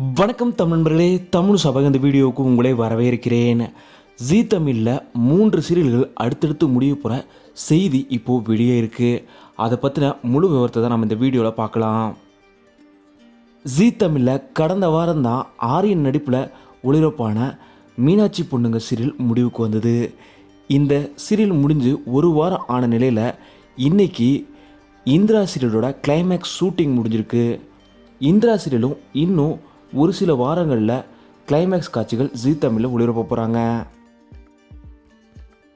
வணக்கம் தமிழ் நண்பர்களே தமிழ் சபக இந்த வீடியோவுக்கு உங்களை வரவேற்கிறேன். ஜீ தமிழில் மூன்று சீரியல்கள் அடுத்தடுத்து முடிய போகிற செய்தி இப்போது வெளியே இருக்குது அதை பற்றின முழு விவரத்தை தான் நம்ம இந்த வீடியோவில் பார்க்கலாம். ஜீ தமிழில் கடந்த வாரம் தான் ஆரியன் நடிப்பில் ஒளிரப்பான மீனாட்சி பொண்ணுங்க சீரியல் முடிவுக்கு வந்தது. இந்த சீரியல் முடிஞ்சு ஒரு வாரம் ஆன நிலையில் இன்னைக்கு இந்திரா சீரியலோட கிளைமேக்ஸ் ஷூட்டிங் முடிஞ்சிருக்கு. இந்திரா சீரியலும் இன்னும் ஒரு சில வாரங்களில் கிளைமேக்ஸ் காட்சிகள் ஜீ தமிழில் ஒளிபரப்ப போகிறாங்க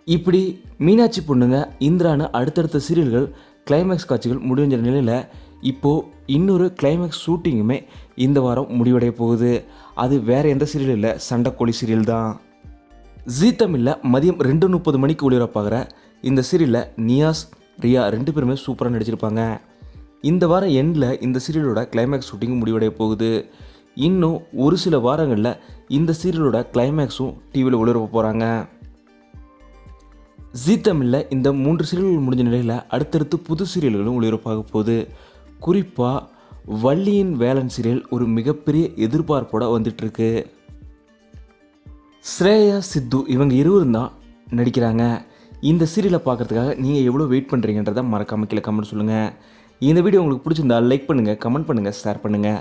இப்படி மீனாட்சி பொண்ணுங்க இந்திரான்னு அடுத்தடுத்த சீரியல்கள் கிளைமேக்ஸ் காட்சிகள் முடிஞ்ச நிலையில் இப்போது இன்னொரு கிளைமேக்ஸ் ஷூட்டிங்குமே இந்த வாரம் முடிவடைய போகுது. அது வேறு எந்த சீரியல் இல்லை சண்டைக்கோழி சீரியல் தான். ஜீ தமிழில் மதியம் ரெண்டு முப்பது மணிக்கு ஒளிபரப்பாகிற இந்த சீரியலில் நியாஸ் ரியா ரெண்டு பேருமே சூப்பராக நடிச்சிருப்பாங்க. இந்த வாரம் எண்டில் இந்த சீரியலோட கிளைமேக்ஸ் ஷூட்டிங் முடிவடைய போகுது. இன்னும் ஒரு சில வாரங்களில் இந்த சீரியலோட கிளைமேக்ஸும் டிவியில் ஒளிபரப்ப போகிறாங்க ஜீ தமிழில் இந்த மூன்று சீரியல்கள் முடிஞ்ச நிலையில் அடுத்தடுத்து புது சீரியல்களும் ஒளிபரப்பாக போகுது. குறிப்பாக வள்ளியின் வேலன் சீரியல் ஒரு மிகப்பெரிய எதிர்பார்ப்போட வந்துட்டுருக்கு. ஸ்ரேயா சித்து இவங்க இருவரும் தான் நடிக்கிறாங்க. இந்த சீரியலை பார்க்கறதுக்காக நீங்கள் எவ்வளோ வெயிட் பண்ணுறீங்கன்றதை மறக்காமல் கீழே கமெண்ட் சொல்லுங்கள் இந்த வீடியோ உங்களுக்கு பிடிச்சிருந்தா லைக் பண்ணுங்கள் கமெண்ட் பண்ணுங்கள் ஷேர் பண்ணுங்கள்